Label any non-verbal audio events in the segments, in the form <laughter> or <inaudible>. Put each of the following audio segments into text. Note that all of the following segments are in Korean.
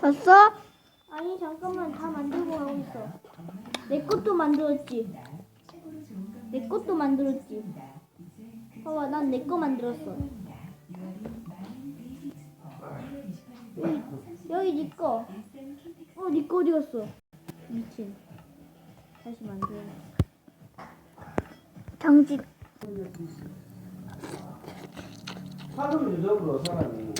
봤어? 아니 잠깐만 다 만들고 하고 있어. 내 것도 만들었지. 내 것도 만들었지. 봐봐, 난 내 거 만들었어. 여기, 여기 네 거. 어, 네 거 어디 갔어? 미친. 다시 만들어. 정직. 사람 유적으로 사람이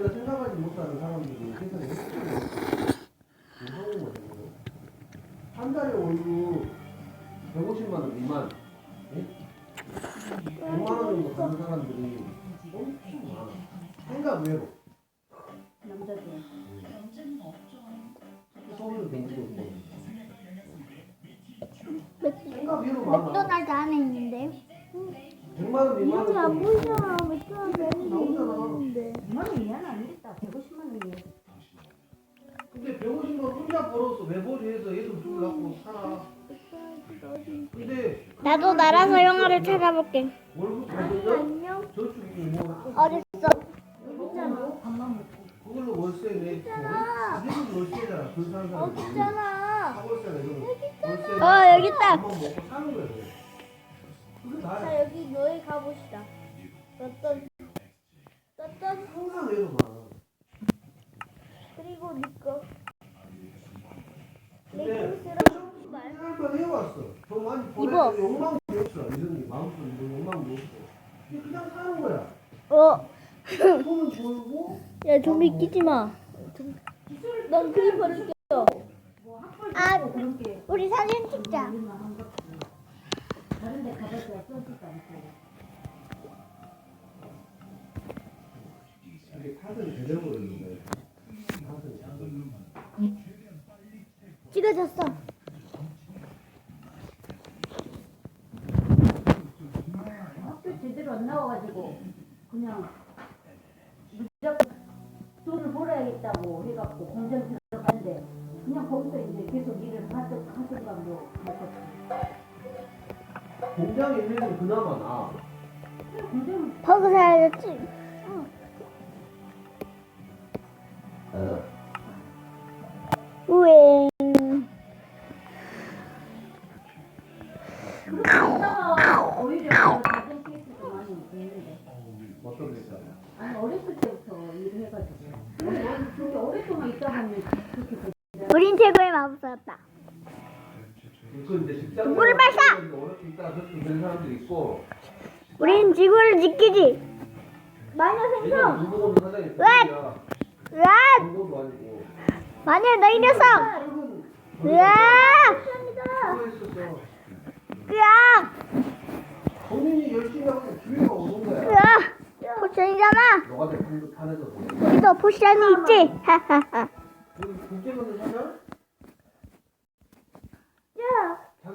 자기가 생각하지 못하는 사람들이 세상에 무서운 거죠. 한 달에 월급 150만 원 미만, 예? 100만 원 정도 가는 사람들이 엄청 많아. 생각 외로. 남자들. 서울도 경기도 있고. 맥, 생각 외로 많아. 맥도날드 안에 있는데. 100만 원 미만 이름이 안 원. 보이잖아. 맥도날드 나오잖아. 있는데. 100만 원 이하는 아니겠다. 150만 원이에요. 근데 150만 원 혼자 벌어서 외벌이해서 애들 둘 낳고 살아. 근데 나도 나라서 영화를 찾아볼게. 월급 받으면 안녕. 저축이 뭐 어딨어? 진짜로 밥만 먹고. 그걸로 월세 내고 이게 월세잖아. 그 사는 사람. 없잖아. 사월세 내고 월세. 어, 여기 있다. 밥만 먹고 사는 거야. 그게 자. 여기 여기 가봅시다. 어떤 어떤 항상 외로 많아. 그리고 니꺼 레깅스랑 해왔어. 많이 없어. 이런 게 마음속에 뭐 그냥 사는 거야. 어. 돈은 벌고 <laughs> 야 좀비 끼지 마. 넌 그림 버릴게. 아, 그런 게 우리 사진 찍자. 다른 데 가봐도 써지도 않고. 학교 제대로 안 나와가지고 그냥 무조건 돈을 벌어야겠다고 해갖고 공장 들어갔는데 그냥 거기서 이제 계속 일을 하던 하던가 뭐 공장에 있는 건 그나마 나. 버그 사야겠지. 우에. 하다가 오히려 작은 케이스도 많이 있는데 어떤 게 있어? 아니 어렸을 때부터 일을 해가지고 근데 난 그게 오랫동안 있다 보니 그렇게 돼. 우린 최고의 마법사였다. 그 이제 직장 동굴을 발사! 어렵게 있다가 그렇게 된 사람들이 있고 우린 지구를 지키지. 마녀 생성. 공공원 사장이 왜? 그거야. 으악! 아니고 마녀 너희 녀석! 그건 으악! 있었어 으악! 본인이 열심히 하고 기회가 오는 거야 으악! 포션이잖아. 너가 내 공부 탄해서 우리도 포션이 있지. <laughs> 하하하.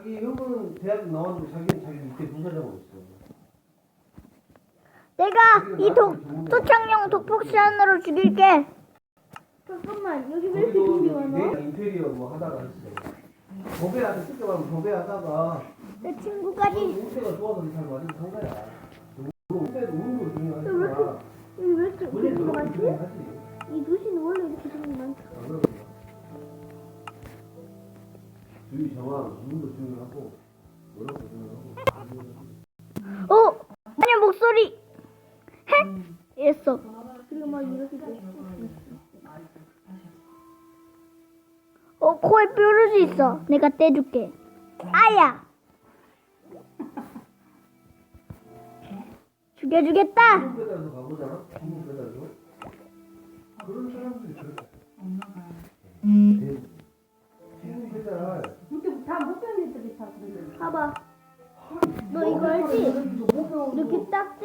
자기 형은 대학 나왔는데 자기는 자기 밑에 부사장으로 있어 내가 이 독, 토착용 독포션으로 죽일게. 잠깐만. 여기 왜 이렇게 거기도 여기 많아? 내 인테리어 뭐 하다가 했어 도배하다 말하면 도배하다가 내 친구까지. 운세가 좋아서 잘 맞은 산 거야 운세도 운으로 중요하니까 여기 왜 이렇게 좀비가 그렇게 많지? 중요하지 주의 정화 운도 중요하고 노력도 중요하고 어! 마녀 목소리. 헤! 이랬어. 그리고 막 이렇게 돼. 어, 코에 뾰루지 있어. 내가 떼줄게. 아야! 죽여주겠다. 배달도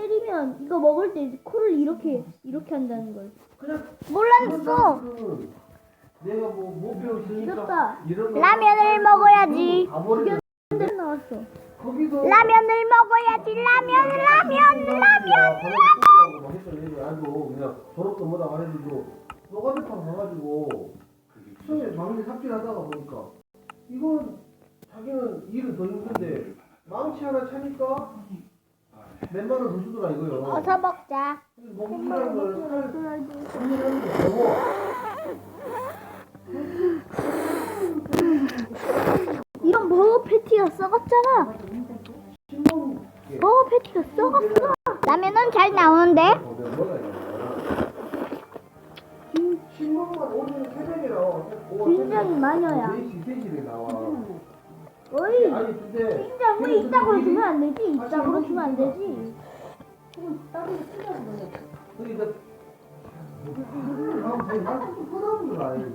때리면 이거 먹을 때 코를 이렇게 이렇게 한다는 걸. 그냥 몰랐어. 내가 뭐 못 배웠으니까 이겼다. 이런 거 라면을 먹어야지. 근데 나왔어. 거기서 라면을 먹어야지. 라면, 라면, 라면. 라면 했던 애들 아주 그냥 졸업도 못하고 해가지고 노가대판 가가지고 처음에 막내 삽질하다가 보니까 이건 자기는 일은 더 힘든데 망치 하나 차니까 원더 주더라 이거요. 어서 먹자. 게 되고 이런 버거 패티가 썩었잖아. 버거 패티가 썩었어. 라면은 잘 나오는데? 신문만 오늘 나와. 굉장히 많아야. 4시, 3시에 나와. 어이. 아니 근데 진짜 왜 이따구로 주면 안 되지? 이따구로 주면 안 되지. 쓰자고 그래. 그러니까 거 아니에요.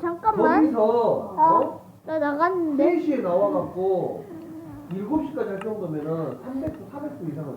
잠깐만. 거기서 어? 나 나갔는데. 3시에 나와갖고 7시까지 할 정도면은 300부, 400부 이상은